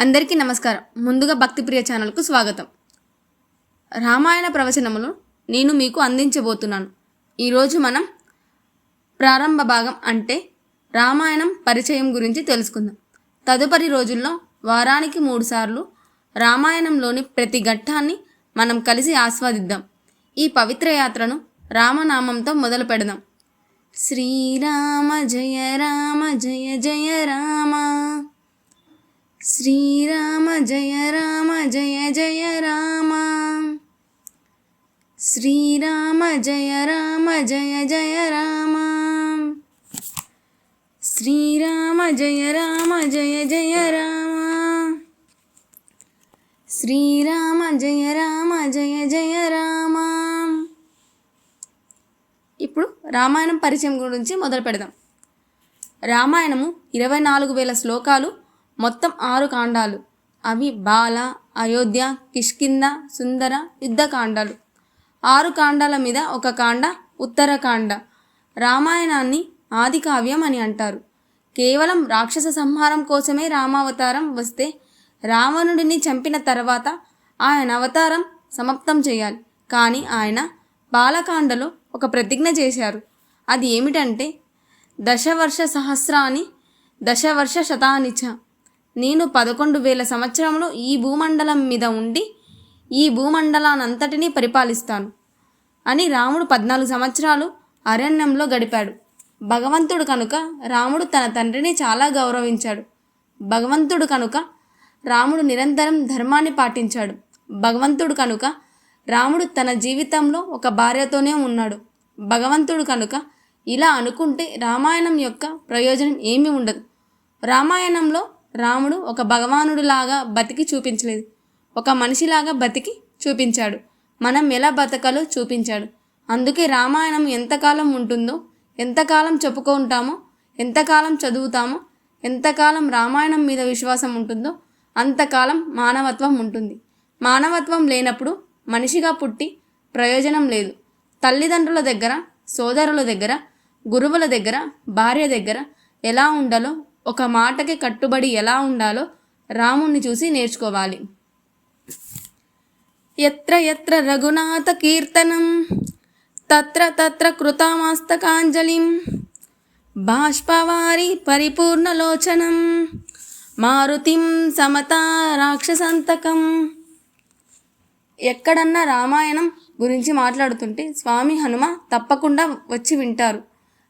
అందరికీ నమస్కారం. ముందుగా భక్తిప్రియ ఛానల్కు స్వాగతం. రామాయణ ప్రవచనములు నేను మీకు అందించబోతున్నాను. ఈరోజు మనం ప్రారంభ భాగం అంటే రామాయణం పరిచయం గురించి తెలుసుకుందాం. తదుపరి రోజుల్లో వారానికి మూడుసార్లు రామాయణంలోని ప్రతి ఘట్టాన్ని మనం కలిసి ఆస్వాదిద్దాం. ఈ పవిత్ర యాత్రను రామనామంతో మొదలు పెడదాం. శ్రీరామ జయ రామ జయ జయ రామ. శ్రీరామ జయ రామ జయ జయ రామ. శ్రీరామ జయ రామ జయ జయ రామ. శ్రీరామ జయ రామ జయ జయ రామ. శ్రీరామ జయ రామ జయ జయ రామ. ఇప్పుడు రామాయణం పరిచయం గురించి మొదలు పెడదాం. రామాయణము ఇరవై నాలుగు వేల శ్లోకాలు మొత్తం ఆరు కాండాలు. అవి బాల అయోధ్య కిష్కింద సుందర యుద్ధకాండాలు ఆరు కాండాల మీద ఒక కాండ ఉత్తరకాండ రామాయణాన్ని ఆది కావ్యం అని అంటారు. కేవలం రాక్షస సంహారం కోసమే రామావతారం వస్తే రావణుడిని చంపిన తర్వాత ఆయన అవతారం సమాప్తం చేయాలి. కానీ ఆయన బాలకాండలో ఒక ప్రతిజ్ఞ చేశారు. అది ఏమిటంటే దశవర్ష సహస్రాన్ని దశవర్ష శతానిచ. నేను పదకొండు వేల సంవత్సరములు ఈ భూమండలం మీద ఉండి ఈ భూమండలానంతటినీ పరిపాలిస్తాను. అని రాముడు పద్నాలుగు సంవత్సరాలు అరణ్యంలో గడిపాడు. భగవంతుడు కనుక రాముడు తన తండ్రిని చాలా గౌరవించాడు. భగవంతుడు కనుక రాముడు నిరంతరం ధర్మాన్ని పాటించాడు. భగవంతుడు కనుక రాముడు తన జీవితంలో ఒక భార్యతోనే ఉన్నాడు. భగవంతుడు కనుక ఇలా అనుకుంటే రామాయణం యొక్క ప్రయోజనం ఏమీ ఉండదు. రామాయణంలో రాముడు ఒక భగవానుడిలాగా బతికి చూపించలేదు. ఒక మనిషిలాగా బతికి చూపించాడు. మనం ఎలా బతకాలో చూపించాడు. అందుకే రామాయణం ఎంతకాలం ఉంటుందో ఎంతకాలం చెప్పుకుంటామో ఎంతకాలం చదువుతామో ఎంతకాలం రామాయణం మీద విశ్వాసం ఉంటుందో అంతకాలం మానవత్వం ఉంటుంది. మానవత్వం లేనప్పుడు మనిషిగా పుట్టి ప్రయోజనం లేదు. తల్లిదండ్రుల దగ్గర సోదరుల దగ్గర గురువుల దగ్గర భార్య దగ్గర ఎలా ఉండాలో ఒక మాటకి కట్టుబడి ఎలా ఉండాలో రాముణ్ణి చూసి నేర్చుకోవాలి. ఎత్ర ఎత్ర రఘునాథ కీర్తనం తత్ర తత్ర కృతామస్తకాంజలిం బాష్పవారి పరిపూర్ణలోచనం మారుతిం సమతా రాక్షసంతకం. ఎక్కడన్నా రామాయణం గురించి మాట్లాడుతుంటే స్వామి హనుమ తప్పకుండా వచ్చి వింటారు.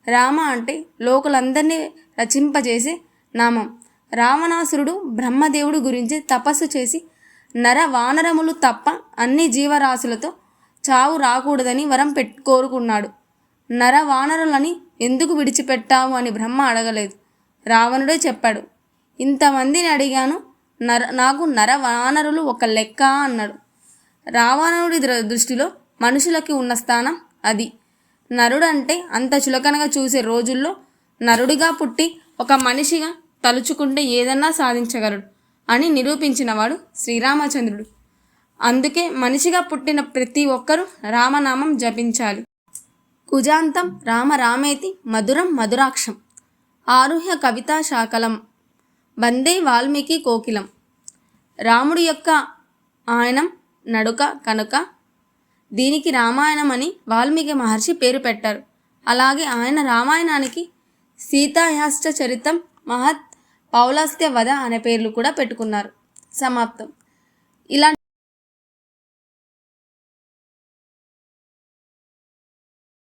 రామ అంటే లోకులందరినీ రచింపజేసే నామం. రావణాసురుడు బ్రహ్మదేవుడు గురించి తపస్సు చేసి నర వానరములు తప్ప అన్ని జీవరాశులతో చావు రాకూడదని వరం పెట్ కోరుకున్నాడు. నర వానరులని ఎందుకు విడిచిపెట్టావు అని బ్రహ్మ అడగలేదు. రావణుడే చెప్పాడు. ఇంతమందిని అడిగాను నర నాకు నర వానరులు ఒక లెక్క అన్నాడు. రావణుడి దృ- దృష్టిలో మనుషులకి ఉన్న స్థానం అది. నరుడంటే అంత చులకనగా చూసే రోజుల్లో నరుడిగా పుట్టి ఒక మనిషిగా తలుచుకుంటే ఏదన్నా సాధించగలడు అని నిరూపించినవాడు శ్రీరామచంద్రుడు. అందుకే మనిషిగా పుట్టిన ప్రతి ఒక్కరూ రామనామం జపించాలి. కుజాంతం రామ రామేతి మధురం మధురాక్షం. ఆరుహ్య కవితా శాకలం వందే వాల్మీకి కోకిలం. రాముడి యొక్క ఆయనం నడుక కనుక. దీనికి రామాయణం అని వాల్మీకి మహర్షి పేరు పెట్టారు. అలాగే ఆయన రామాయణానికి సీతాయాష్ట చరితం మహత్ పౌలాస్త్య వధ అనే పేర్లు కూడా పెట్టుకున్నారు. సమాప్తం. ఇలా